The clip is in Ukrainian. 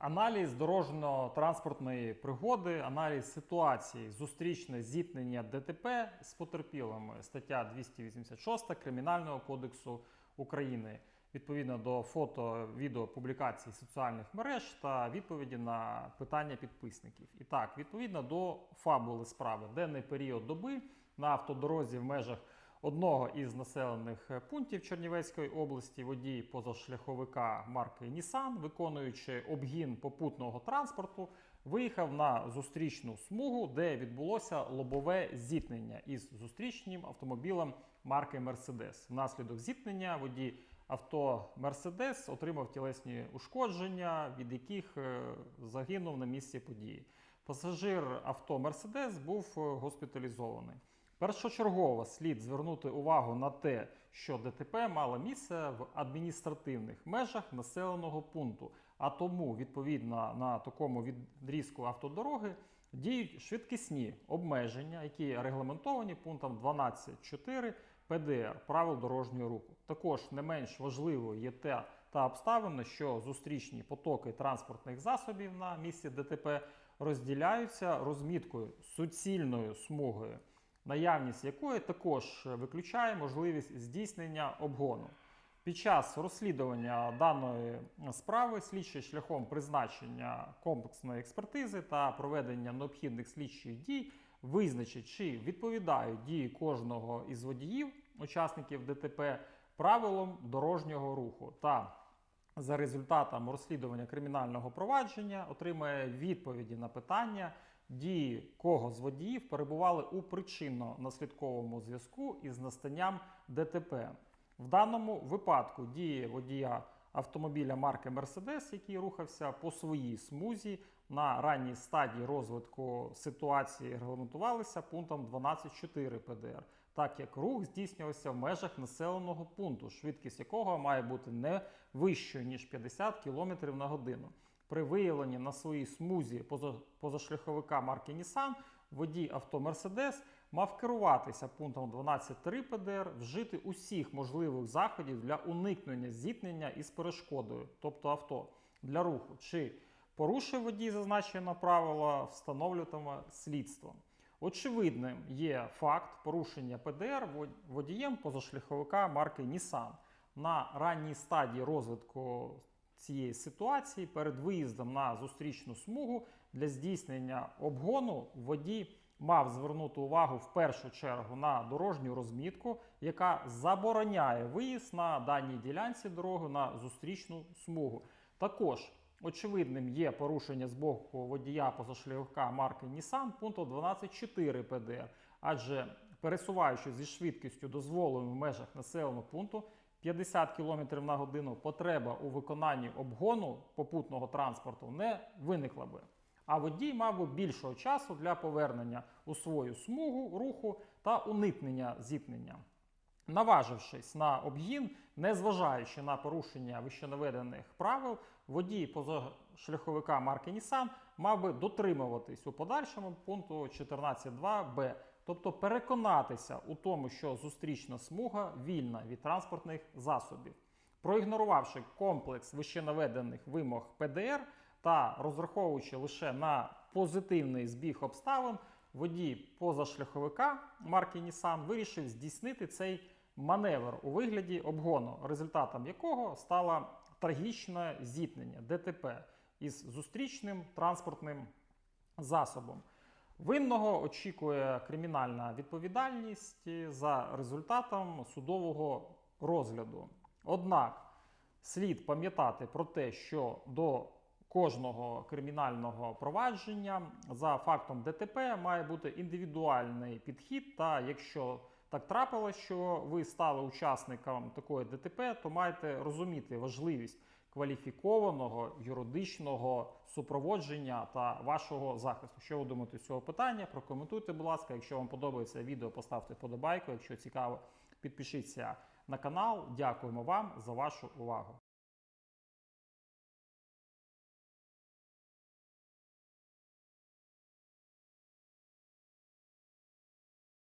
Аналіз дорожньо-транспортної пригоди, аналіз ситуації, зустрічне зіткнення ДТП з потерпілими, стаття 286 Кримінального кодексу України, відповідно до фото, відео публікацій соціальних мереж та відповіді на питання підписників. І так, відповідно до фабули справи, денний період доби на автодорозі в межах одного із населених пунктів Чернівецької області водій позашляховика марки Nissan, виконуючи обгін попутного транспорту, виїхав на зустрічну смугу, де відбулося лобове зіткнення із зустрічним автомобілем марки Mercedes. Внаслідок зіткнення водій авто Mercedes отримав тілесні ушкодження, від яких е, загинув на місці події. Пасажир авто Mercedes був е, госпіталізований. Першочергово слід звернути увагу на те, що ДТП мало місце в адміністративних межах населеного пункту, а тому, відповідно на такому відрізку автодороги, діють швидкісні обмеження, які регламентовані пунктом 12.4 ПДР правил дорожнього руху. Також не менш важливою є те та обставина, що зустрічні потоки транспортних засобів на місці ДТП розділяються розміткою суцільною смугою наявність якої також виключає можливість здійснення обгону. Під час розслідування даної справи слідчий шляхом призначення комплексної експертизи та проведення необхідних слідчих дій визначить, чи відповідають дії кожного із водіїв, учасників ДТП правилам дорожнього руху та за результатом розслідування кримінального провадження отримає відповіді на питання, дії кого з водіїв перебували у причинно-наслідковому зв'язку із настанням ДТП. В даному випадку дії водія автомобіля марки Mercedes, який рухався по своїй смузі на ранній стадії розвитку ситуації, регламентувалися пунктом 12.4 ПДР, так як рух здійснювався в межах населеного пункту, швидкість якого має бути не вищою ніж 50 км на годину. При виявленні на своїй смузі позашляховика марки Nissan водій авто Mercedes мав керуватися пунктом 12.3 ПДР, вжити усіх можливих заходів для уникнення зіткнення із перешкодою, тобто авто, для руху, чи порушив водій зазначене правило, встановлюватиме слідством. Очевидним є факт порушення ПДР водієм позашляховика марки Nissan. На ранній стадії розвитку цієї ситуації перед виїздом на зустрічну смугу для здійснення обгону водій мав звернути увагу в першу чергу на дорожню розмітку, яка забороняє виїзд на даній ділянці дороги на зустрічну смугу. Також очевидним є порушення з боку водія позашляховика марки Nissan пункту 12.4 ПДР, адже пересуваючись зі швидкістю дозволеною в межах населеного пункту 50 км на годину, потреба у виконанні обгону попутного транспорту не виникла би. А водій мав би більшого часу для повернення у свою смугу руху та уникнення зіткнення. Наважившись на обгін, незважаючи на порушення вищенаведених правил, водій позашляховика марки Nissan мав би дотримуватись у подальшому пункту 14.2б, тобто переконатися у тому, що зустрічна смуга вільна від транспортних засобів. Проігнорувавши комплекс вищенаведених вимог ПДР та розраховуючи лише на позитивний збіг обставин, водій позашляховика марки Nissan вирішив здійснити цей маневр у вигляді обгону, результатом якого стало трагічне зіткнення ДТП із зустрічним транспортним засобом. Винного очікує кримінальна відповідальність за результатом судового розгляду. Однак слід пам'ятати про те, що до кожного кримінального провадження за фактом ДТП має бути індивідуальний підхід. Та якщо так трапилось, що ви стали учасником такої ДТП, то маєте розуміти важливість кваліфікованого юридичного супроводження та вашого захисту. Що ви думаєте з цього питання? Прокоментуйте, будь ласка. Якщо вам подобається відео, поставте подобайку. Якщо цікаво, підпишіться на канал. Дякуємо вам за вашу увагу.